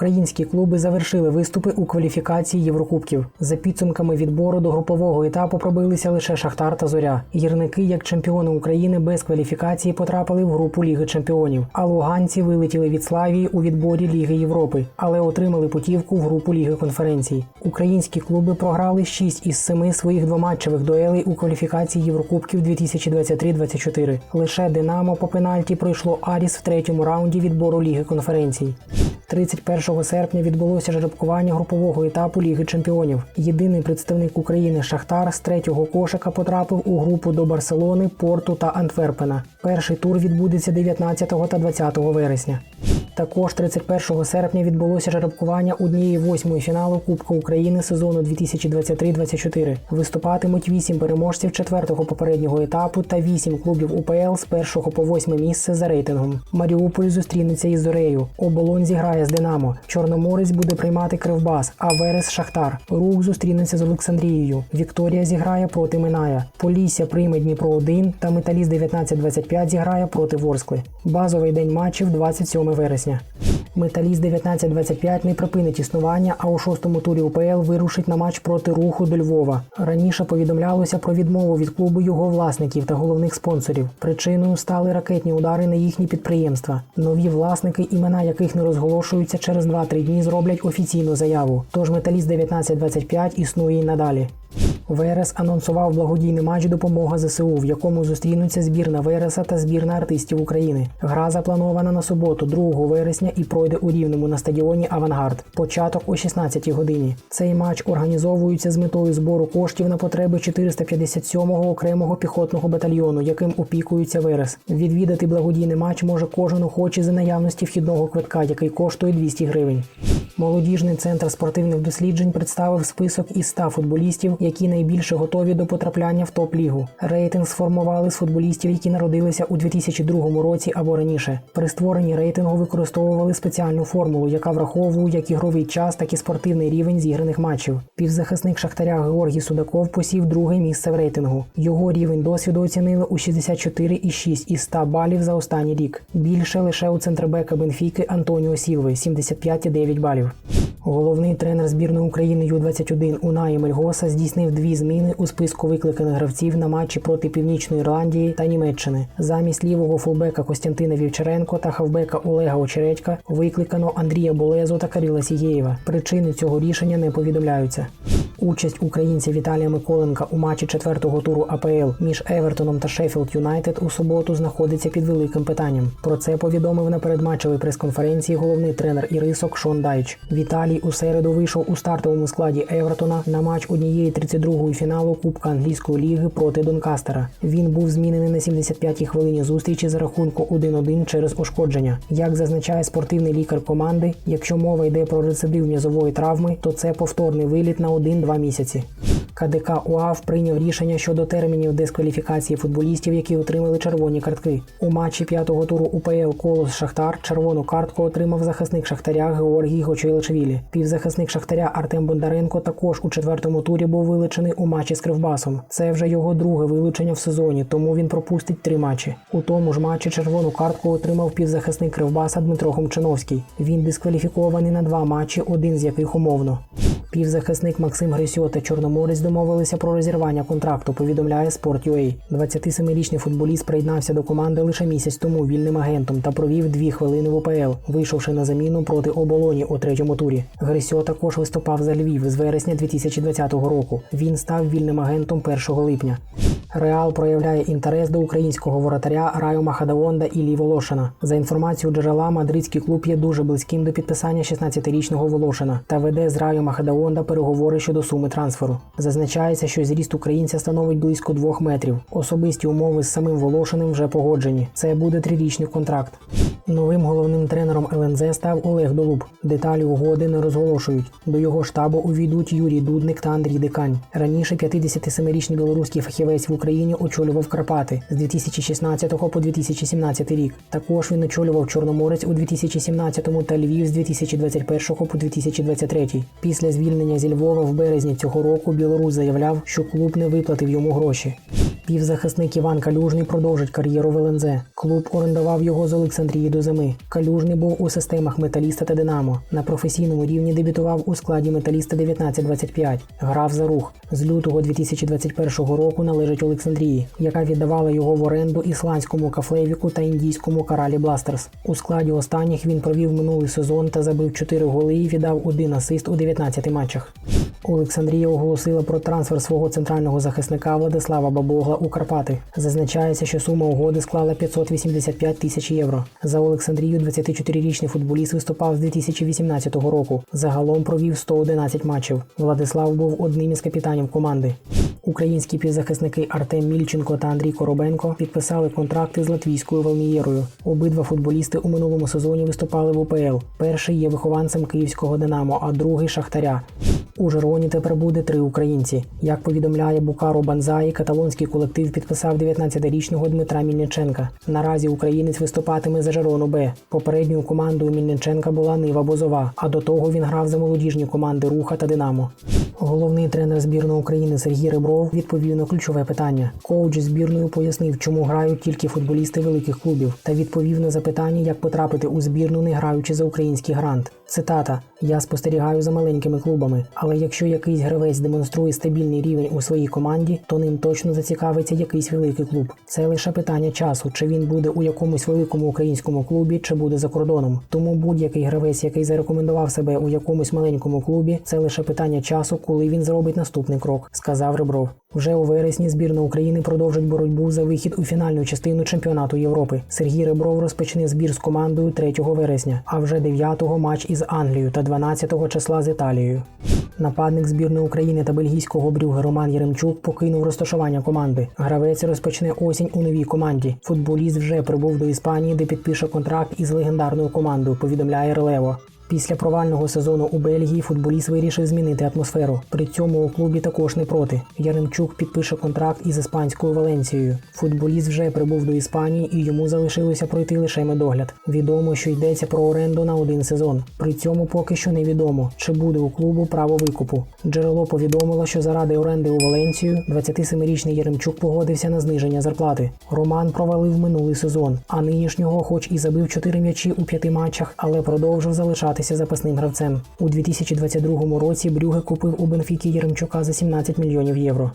Українські клуби завершили виступи у кваліфікації Єврокубків. За підсумками відбору до групового етапу пробилися лише Шахтар та Зоря. Гірники, як чемпіони України, без кваліфікації потрапили в групу Ліги Чемпіонів. А луганці вилетіли від Славії у відборі Ліги Європи, але отримали путівку в групу Ліги конференцій. Українські клуби програли 6 із 7 своїх двоматчевих дуелей у кваліфікації Єврокубків 2023-24. Лише Динамо по пенальті пройшло Аріс в третьому раунді відбору Ліги конференцій. 31 серпня відбулося жеребкування групового етапу Ліги Чемпіонів. Єдиний представник України Шахтар з третього кошика потрапив у групу до Барселони, Порту та Антверпена. Перший тур відбудеться 19 та 20 вересня. Також 31 серпня відбулося жеребкування однієї восьмої фіналу Кубка України сезону 2023-24. Виступатимуть вісім переможців четвертого попереднього етапу та вісім клубів УПЛ з першого по восьме місце за рейтингом. Маріуполь зустрінеться із Зорею. Оболонь зіграє з Динамо. Чорноморець буде приймати Кривбас, а Верес Шахтар. Рух зустрінеться з Олександрією. Вікторія зіграє проти Миная. Полісся прийме Дніпро 1 та Металіст 19-25 зіграє проти Ворскли. Базовий день матчів 27 вересня. Металіст 19-25 не припинить існування, а у шостому турі УПЛ вирушить на матч проти руху до Львова. Раніше повідомлялося про відмову від клубу його власників та головних спонсорів. Причиною стали ракетні удари на їхні підприємства. Нові власники, імена яких не розголошуються через 2-3 дні, зроблять офіційну заяву. Тож металіст 19-25 існує й надалі. Верес анонсував благодійний матч допомога ЗСУ, в якому зустрінуться збірна Вереса та збірна артистів України. Гра запланована на суботу, 2 вересня, і пройде у рівному на стадіоні Авангард. Початок о 16 годині. Цей матч організовується з метою збору коштів на потреби 457-го окремого піхотного батальйону, яким опікується Верес. Відвідати благодійний матч може кожен охочий за наявності вхідного квитка, який коштує 200 гривень. Молодіжний центр спортивних досліджень представив список із 100 футболістів, які найбільше готові до потрапляння в топ-лігу. Рейтинг сформували з футболістів, які народилися у 2002 році або раніше. При створенні рейтингу використовували спеціальну формулу, яка враховує як ігровий час, так і спортивний рівень зіграних матчів. Півзахисник Шахтаря Георгій Судаков посів друге місце в рейтингу. Його рівень досвіду оцінили у 64,6 із 100 балів за останній рік. Більше лише у центрбека Бенфіки Антоніо Сілви 75,9 балів. Головний тренер збірної України Ю-21 Унаї Мельгоса здійснив дві зміни у списку викликаних гравців на матчі проти Північної Ірландії та Німеччини. Замість лівого фулбека Костянтина Вівчаренко та хавбека Олега Очередька викликано Андрія Болезу та Каріла Сієєва. Причини цього рішення не повідомляються. Участь українця Віталія Миколенка у матчі четвертого туру АПЛ між Евертоном та Шеффілд Юнайтед у суботу знаходиться під великим питанням. Про це повідомив на передматчевій прес-конференції головний тренер Ірисок Шон Дайч. Віталій у середу вийшов у стартовому складі Евертона на матч однієї 32-ї фіналу Кубка англійської ліги проти Донкастера. Він був змінений на 75-й хвилині зустрічі за рахунку 1-1 через ушкодження. Як зазначає спортивний лікар команди, якщо мова йде про рецидив м'язової травми, то це повторний виліт на 1-2 місяці. КДК УАВ прийняв рішення щодо термінів дискваліфікації футболістів, які отримали червоні картки. У матчі п'ятого туру УПЛ Колос Шахтар червону картку отримав захисник Шахтаря Георгій Гочилачвілі. Півзахисник Шахтаря Артем Бондаренко також у четвертому турі був вилучений у матчі з Кривбасом. Це вже його друге вилучення в сезоні, тому він пропустить три матчі. У тому ж матчі червону картку отримав півзахисник Кривбаса Дмитро Хомчиновський. Він дискваліфікований на два матчі, один з яких умовно. Півзахисник Максим Грисьо та Чорноморець домовилися про розірвання контракту. Повідомляє Sport.ua. 27-річний футболіст приєднався до команди лише місяць тому вільним агентом та провів дві хвилини в УПЛ, вийшовши на заміну проти оболоні у третьому турі. Грисьо також виступав за Львів з вересня 2020 року. Він став вільним агентом 1 липня. Реал проявляє інтерес до українського воротаря Раю Махадаонда Іллі Волошина. За інформацією джерела, мадридський клуб є дуже близьким до підписання 16-річного Волошина та веде з Раю Махадаонда переговори щодо суми трансферу. Зазначається, що зріст українця становить близько двох метрів. Особисті умови з самим Волошиним вже погоджені. Це буде трирічний контракт. Новим головним тренером ЛНЗ став Олег Долуб. Деталі угоди не розголошують. До його штабу увійдуть Юрій Дудник та Андрій Дикань. Раніше 57-річний білоруський фахівець в Україні очолював Карпати з 2016 по 2017 рік. Також він очолював Чорноморець у 2017 та Львів з 2021 по 2023. Після звільнення зі Львова в березні цього року білорус заявляв, що клуб не виплатив йому гроші. Півзахисник Іван Калюжний продовжить кар'єру в ЛНЗ. Клуб орендував його з Олександрії до зими. Калюжний був у системах Металіста та Динамо. На професійному рівні дебютував у складі Металіста 19-25. Грав за рух. З лютого 2021 року належить Олександрії, яка віддавала його в оренду ісландському кафлевіку та індійському каралі Бластерс. У складі останніх він провів минулий сезон та забив 4 голи і віддав один асист у 19 матчах. Олександрія оголосила про трансфер свого центрального захисника Владислава Бабогла у Карпати. Зазначається, що сума угоди склала 585 тисяч євро. За Олександрію 24-річний футболіст виступав з 2018 року. Загалом провів 111 матчів. Владислав був одним із капітанів команди. Українські півзахисники Артем Мільченко та Андрій Коробенко підписали контракти з латвійською Валмієрою. Обидва футболісти у минулому сезоні виступали в УПЛ. Перший є вихованцем київського Динамо, а другий Шахтаря. У Жероні тепер буде три українці. Як повідомляє Букаро Банзаї, каталонський колектив підписав 19-річного Дмитра Мільниченка. Наразі українець виступатиме за Жерону Б. Попередньою командою Мільниченка була Нива Бозова, а до того він грав за молодіжні команди Руха та Динамо. Головний тренер збірної України Сергій Ребров відповів на ключове питання. Коуч збірної пояснив, чому грають тільки футболісти великих клубів, та відповів на запитання, як потрапити у збірну, не граючи за український грант. Цитата: Я спостерігаю за маленькими клубами, але якщо якийсь гравець демонструє стабільний рівень у своїй команді, то ним точно зацікавиться якийсь великий клуб. Це лише питання часу, чи він буде у якомусь великому українському клубі, чи буде за кордоном. Тому будь-який гравець, який зарекомендував себе у якомусь маленькому клубі, це лише питання часу, коли він зробить наступний крок, сказав Ребров. Вже у вересні збірна України продовжить боротьбу за вихід у фінальну частину чемпіонату Європи. Сергій Ребров розпочне збір з командою 3 вересня, а вже 9-го матч із Англією та 12-го числа з Італією. Нападник збірної України та бельгійського брюги Роман Єремчук покинув розташування команди. Гравець розпочне осінь у новій команді. Футболіст вже прибув до Іспанії, де підпише контракт із легендарною командою. Повідомляє Релево. Після провального сезону у Бельгії футболіст вирішив змінити атмосферу. При цьому у клубі також не проти. Яремчук підпише контракт із іспанською Валенцією. Футболіст вже прибув до Іспанії і йому залишилося пройти лише медогляд. Відомо, що йдеться про оренду на один сезон. При цьому поки що невідомо, чи буде у клубу право викупу. Джерело повідомило, що заради оренди у Валенцію 27-річний Яремчук погодився на зниження зарплати. Роман провалив минулий сезон, а нинішнього, хоч і забив 4 м'ячі у п'яти матчах, але продовжив залишатися запасним гравцем. У 2022 році Брюге купив у Бенфіки Єремчука за 17 мільйонів євро.